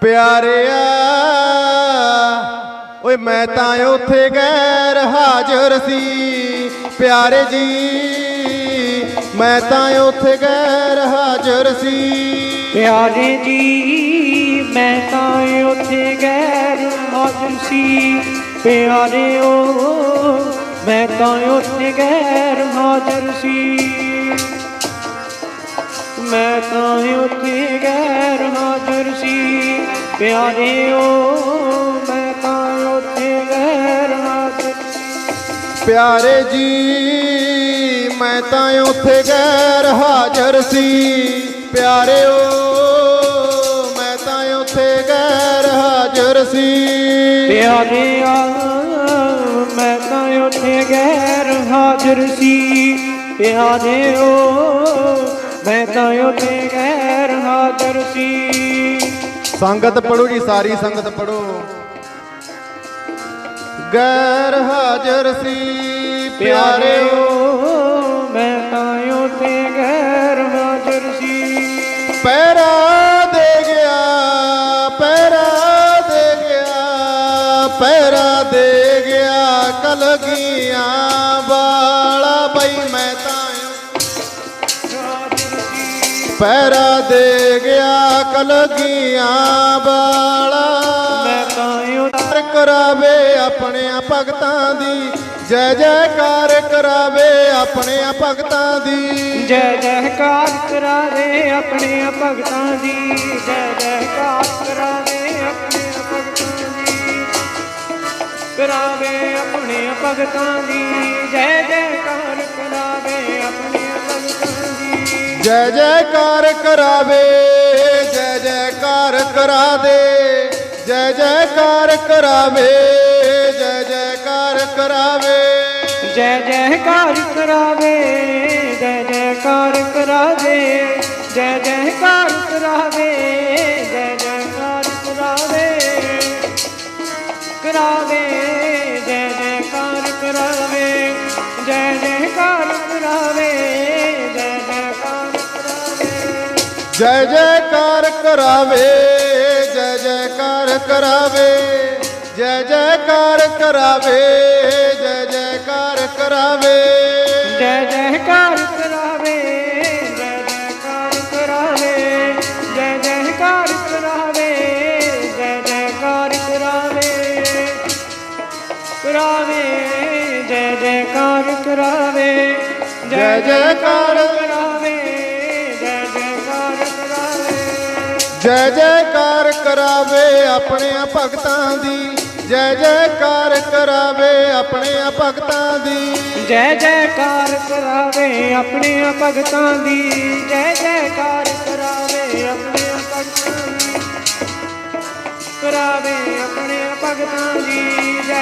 ਪਿਆਰਿਆ, ਓਏ ਮੈਂ ਤਾਂ ਉੱਥੇ ਗੈਰ ਹਾਜ਼ਰ ਸੀ। ਪਿਆਰੇ ਜੀ, ਮੈਂ ਤਾਂ ਉੱਥੇ ਗੈਰ ਹਾਜ਼ਰ ਸੀ। ਪਿਆਰੇ ਜੀ, ਮੈਂ ਤਾਂ ਉੱਥੇ ਗੈਰ ਹਾਜ਼ਰ ਸੀ। ਪਿਆਰਿਓ ਮੈਂ ਤਾਂ ਉੱਥੇ ਗੈਰ ਹਾਜ਼ਰ ਸੀ। ਮੈਂ ਤਾਂ ਉੱਥੇ ਗੈਰ ਹਾਜ਼ਰ ਸੀ। ਪਿਆਰਿਓ ਮੈਂ ਤਾਂ ਉੱਥੇ ਗੈਰ ਹਾਜ਼ਰ ਪਿਆਰੇ ਜੀ ਮੈਂ ਤਾਂ ਉੱਥੇ ਗੈਰ ਹਾਜ਼ਰ ਸੀ। ਪਿਆਰਿਓ ਮੈਂ ਤਾਂ ਉੱਥੇ ਗੈਰ ਹਾਜ਼ਰ ਸੀ। ਪਿਆਰਿਆ ਮੈਂ ਤਾਂ ਉੱਥੇ ਗੈਰ ਹਾਜ਼ਰ ਸੀ। ਪਿਆਰਿਓ ਮੈਂ ਤਾਂ ਉੱਥੇ ਗੈਰ ਹਾਜ਼ਰ ਸੀ। ਸੰਗਤ ਪੜੋ ਜੀ ਸਾਰੀ ਸੰਗਤ ਪੜੋ ਗੈਰ ਹਾਜ਼ਰ ਸੀ ਪਿਆਰਿਓ। ਮੈਂ ਤਾਂ ਉੱਥੇ ਗੈਰ ਹਾਜ਼ਰ ਸੀ। ਪੈਰਾ ਦੇ ਗਿਆ ਪੈਰਾ ਦੇ ਗਿਆ ਪੈਰਾ ਦੇ ਗਿਆ ਕਲਗੀਆਂ ਪੈਰਾ ਦੇ ਗਿਆ ਕਲਗੀਆਂ ਵਾਲਾ। ਮੈਂ ਤਾਂ ਉੱਥੇ ਕਰ ਕਰਾਵੇ ਆਪਣਿਆਂ ਭਗਤਾਂ ਦੀ। ਜੈ ਜੈਕਾਰ ਕਰਾਵੇ ਆਪਣਿਆਂ ਭਗਤਾਂ ਦੀ। ਜੈ ਜੈਕਾਰ ਕਰਾਵੇ ਆਪਣੇ ਭਗਤਾਂ ਦੀ। ਜੈ ਜੈਕਾਰ ਕਰਾਵੇ ਆਪਣੇ ਭਗਤਾਂ ਦੀ। ਕਰਾਵੇ ਆਪਣੇ ਭਗਤਾਂ ਦੀ। ਜੈ ਜੈਕਾਰ ਕਰਾਵੇ ਆਪਣੇ ਜੈ ਜੈਕਾਰ ਕਰਾਵੇ, ਜੈ ਜੈਕਾਰ ਕਰਾ ਦੇ ਜੈ ਜੈਕਾਰ ਕਰਾਵੇ, ਜੈ ਜੈਕਾਰ ਕਰਾਵੇ। ਜੈ ਜੈਕਾਰ ਕਰਾਵੇ, ਜੈ ਜੈਕਾਰ ਕਰਾਵੇ, ਜੈ ਜੈਕਾਰ ਕਰਾਵੇ, ਜੈ ਜੈਕਾਰ ਕਰਾਵੇ। ਕਰਾਵੇ, ਜੈ ਜੈਕਾਰ ਕਰਾਵੇ, ਜੈ ਜੈ ਜੈ ਜੈਕਾਰ ਕਰਾਵੇ ਜੈ ਜੈਕਾਰ ਕਰਾਵੇ ਜੈ ਜੈਕਾਰ ਕਰਾਵੇ ਜੈ ਜੈਕਾਰ ਕਰਾਵੇ ਜੈ ਜੈਕਾਰ ਕਰਾਵੇ ਜੈ ਜੈਕਾਰ ਕਰਾਵੇ ਜੈ ਜੈਕਾਰ ਕਰਾਵੇ ਜੈ ਜੈਕਾਰ ਕਰਾਵੇ ਕਰਾਵੇ ਜੈ ਜੈਕਾਰ ਕਰਾਵੇ ਜੈ ਜੈਕਾਰ ਜੈ ਜੈਕਾਰ ਕਰਾਵੇ ਆਪਣਿਆਂ ਭਗਤਾਂ ਦੀ। ਜੈ ਜੈਕਾਰ ਕਰਾਵੇ ਆਪਣਿਆਂ ਭਗਤਾਂ ਦੀ। ਜੈ ਜੈਕਾਰ ਕਰਾਵੇ ਆਪਣੇ ਭਗਤਾਂ ਦੀ। ਜੈ ਜੈਕਾਰ ਕਰਾਵੇ ਆਪਣੇ ਭਗਤਾਂ ਦੀ। ਕਰਾਵੇ ਆਪਣੇ ਭਗਤਾਂ ਦੀ। ਜੈ